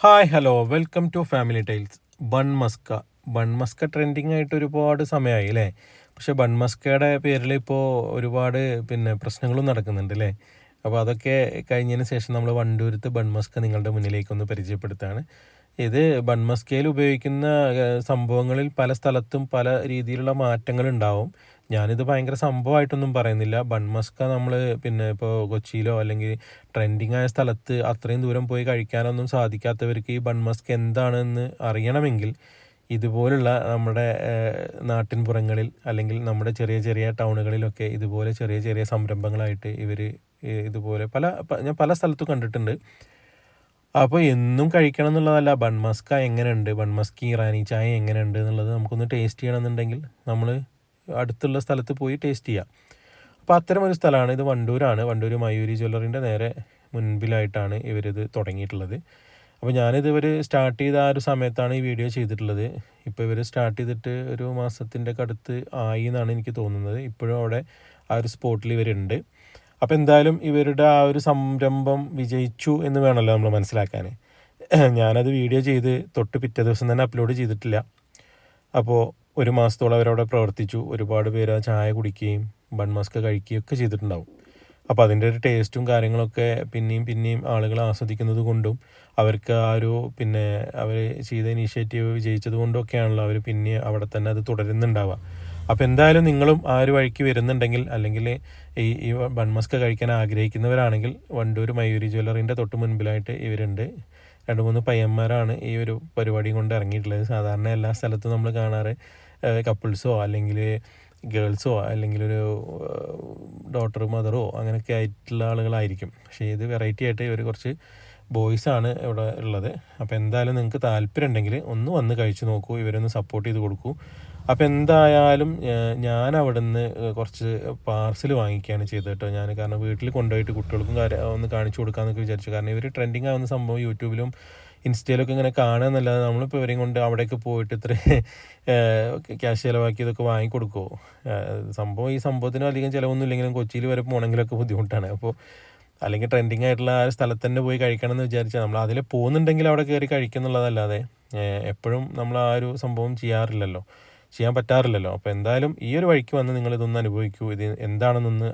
Hi hello welcome to family tiles bun maska bun maska bun Musca trending ആയിട്ട് ഒരുപാട് സമയമായി അല്ലേ പക്ഷേ ബൺമസ്കയുടെ പേരിൽ ഇപ്പോൾ ഒരുപാട് പിന്നെ പ്രശ്നങ്ങളും നടക്കുന്നുണ്ട് അല്ലേ അപ്പോൾ അതൊക്കെ കഴിഞ്ഞതിന് ശേഷം നമ്മൾ വണ്ടൂരത്ത് ബൺമസ്ക നിങ്ങളുടെ മുന്നിലേക്കൊന്ന് പരിചയപ്പെടുത്താണ്. ഇത് ബൺമസ്കയിൽ ഉപയോഗിക്കുന്ന സംഭവങ്ങളിൽ പല സ്ഥലത്തും പല രീതിയിലുള്ള മാറ്റങ്ങൾ ഉണ്ടാവും ഞാനിത് ഭയങ്കര സംഭവമായിട്ടൊന്നും പറയുന്നില്ല. ബൺമസ്ക നമ്മൾ പിന്നെ ഇപ്പോൾ കൊച്ചിയിലോ അല്ലെങ്കിൽ ട്രെൻഡിങ് ആയ സ്ഥലത്ത് അത്രയും ദൂരം പോയി കഴിക്കാനൊന്നും സാധിക്കാത്തവർക്ക് ഈ ബൺമസ്ക എന്താണെന്ന് അറിയണമെങ്കിൽ ഇതുപോലുള്ള നമ്മുടെ നാട്ടിൻപുറങ്ങളിൽ അല്ലെങ്കിൽ നമ്മുടെ ചെറിയ ചെറിയ ടൗണുകളിലൊക്കെ ഇതുപോലെ ചെറിയ ചെറിയ സംരംഭങ്ങളായിട്ട് ഇവർ ഇതുപോലെ പല ഞാൻ പല സ്ഥലത്തും കണ്ടിട്ടുണ്ട്. അപ്പോൾ എന്നും കഴിക്കണം എന്നുള്ളതല്ല ബൺമസ്ക എങ്ങനെയുണ്ട്? ബൺമസ്കി ഇറാനി ചായ എങ്ങനെയുണ്ട് എന്നുള്ളത് നമുക്കൊന്ന് ടേസ്റ്റ് ചെയ്യണമെന്നുണ്ടെങ്കിൽ നമ്മൾ അടുത്തുള്ള സ്ഥലത്ത് പോയി ടേസ്റ്റ് ചെയ്യാം. അപ്പോൾ അത്തരം ഒരു സ്ഥലമാണ്. ഇത് വണ്ടൂരാണ്. വണ്ടൂർ മയൂരി ജ്വല്ലറിന്റെ നേരെ മുൻപിലായിട്ടാണ് ഇവരിത് തുടങ്ങിയിട്ടുള്ളത്. അപ്പോൾ ഞാനിത് ഇവർ സ്റ്റാർട്ട് ചെയ്ത ആ ഒരു സമയത്താണ് ഈ വീഡിയോ ചെയ്തിട്ടുള്ളത്. ഇപ്പോൾ ഇവർ സ്റ്റാർട്ട് ചെയ്തിട്ട് ഒരു മാസത്തിന്റെ അടുത്ത് ആയി എന്നാണ് എനിക്ക് തോന്നുന്നത്. ഇപ്പോഴും അവിടെ ആ ഒരു സ്പോട്ടിൽ ഇവരുണ്ട്. അപ്പോൾ എന്തായാലും ഇവരുടെ ആ ഒരു സംരംഭം വിജയിച്ചു എന്ന് വേണമല്ലോ നമ്മൾ മനസ്സിലാക്കാൻ ഞാനത് വീഡിയോ ചെയ്ത് തൊട്ട് പിറ്റേ ദിവസം തന്നെ അപ്ലോഡ് ചെയ്തിട്ടില്ല. അപ്പോൾ ഒരു മാസത്തോളം അവരവിടെ പ്രവർത്തിച്ചു. ഒരുപാട് പേര് ആ ചായ കുടിക്കുകയും ബൺ മസ്ക കഴിക്കുകയും ഒക്കെ ചെയ്തിട്ടുണ്ടാവും. അപ്പോൾ അതിന്റെ ഒരു ടേസ്റ്റും കാര്യങ്ങളൊക്കെ പിന്നെയും പിന്നെയും ആളുകൾ ആസ്വദിക്കുന്നത് കൊണ്ടും അവർക്ക് ആ ഒരു പിന്നെ അവർ ചെയ്ത ഇനീഷ്യേറ്റീവ് വിജയിച്ചത് കൊണ്ടൊക്കെയാണല്ലോ അവർ പിന്നെ അവിടെ തന്നെ അത് തുടരുന്നുണ്ടാവുക. അപ്പോൾ എന്തായാലും നിങ്ങളും ആ ഒരു വഴിക്ക് വരുന്നുണ്ടെങ്കിൽ അല്ലെങ്കിൽ ഈ ഈ ബൺമസ്ക് കഴിക്കാൻ ആഗ്രഹിക്കുന്നവരാണെങ്കിൽ വണ്ടൂർ മയൂരി ജ്വല്ലറിന്റെ തൊട്ട് മുൻപിലായിട്ട് ഇവരുണ്ട്. രണ്ട് മൂന്ന് പയ്യന്മാരാണ് ഈ ഒരു പരിപാടി കൊണ്ട് ഇറങ്ങിയിട്ടുള്ളത്. സാധാരണ എല്ലാ സ്ഥലത്തും നമ്മൾ കാണാറ് കപ്പിൾസോ അല്ലെങ്കിൽ ഗേൾസോ അല്ലെങ്കിൽ ഒരു ഡോട്ടർ മദറോ അങ്ങനെയൊക്കെ ആയിട്ടുള്ള ആളുകളായിരിക്കും. പക്ഷേ ഇത് വെറൈറ്റി ആയിട്ട് ഇവർ കുറച്ച് ബോയ്സ് ആണ് ഇവിടെ ഉള്ളത്. അപ്പോൾ എന്തായാലും നിങ്ങൾക്ക് താല്പര്യം ഉണ്ടെങ്കിൽ ഒന്ന് വന്ന് കഴിച്ചു നോക്കൂ ഇവരൊന്ന് സപ്പോർട്ട് ചെയ്ത് കൊടുക്കൂ. അപ്പോൾ എന്തായാലും ഞാൻ അവിടെ നിന്ന് കുറച്ച് പാർസൽ വാങ്ങിക്കുകയാണ് ചെയ്തത് കേട്ടോ ഞാൻ കാരണം വീട്ടിൽ കൊണ്ടുപോയിട്ട് കുട്ടികൾക്കും ഒന്ന് കാണിച്ചു കൊടുക്കാമെന്നൊക്കെ വിചാരിച്ചു. കാരണം ഇവർ ട്രെൻഡിങ് ആവുന്ന സംഭവം യൂട്യൂബിലും ഇൻസ്റ്റയിലൊക്കെ ഇങ്ങനെ കാണുക എന്നല്ലാതെ നമ്മളിപ്പോൾ ഇവരെയും കൊണ്ട് അവിടേക്ക് പോയിട്ട് ഇത്ര ക്യാഷ് ചിലവാക്കി ഇതൊക്കെ വാങ്ങിക്കൊടുക്കുമോ സംഭവം ഈ സംഭവത്തിന് അധികം ചിലവൊന്നും ഇല്ലെങ്കിലും കൊച്ചിയിൽ വരെ പോകണമെങ്കിലൊക്കെ ബുദ്ധിമുട്ടാണ്. അപ്പോൾ അല്ലെങ്കിൽ ട്രെൻഡിങ് ആയിട്ടുള്ള ആ സ്ഥലത്ത് തന്നെ പോയി കഴിക്കണം എന്ന് വിചാരിച്ചാൽ നമ്മൾ അതിൽ പോകുന്നുണ്ടെങ്കിൽ അവിടെ കയറി കഴിക്കുന്നുള്ളതല്ലാതെ എപ്പോഴും നമ്മൾ ആ ഒരു സംഭവം ചെയ്യാറില്ലല്ലോ. ചെയ്യാൻ പറ്റാറില്ലല്ലോ. അപ്പോൾ എന്തായാലും ഈ ഒരു വഴിക്ക് വന്ന് നിങ്ങൾ ഇതൊന്ന് അനുഭവിക്കൂ. ഇത് എന്താണെന്നൊന്ന്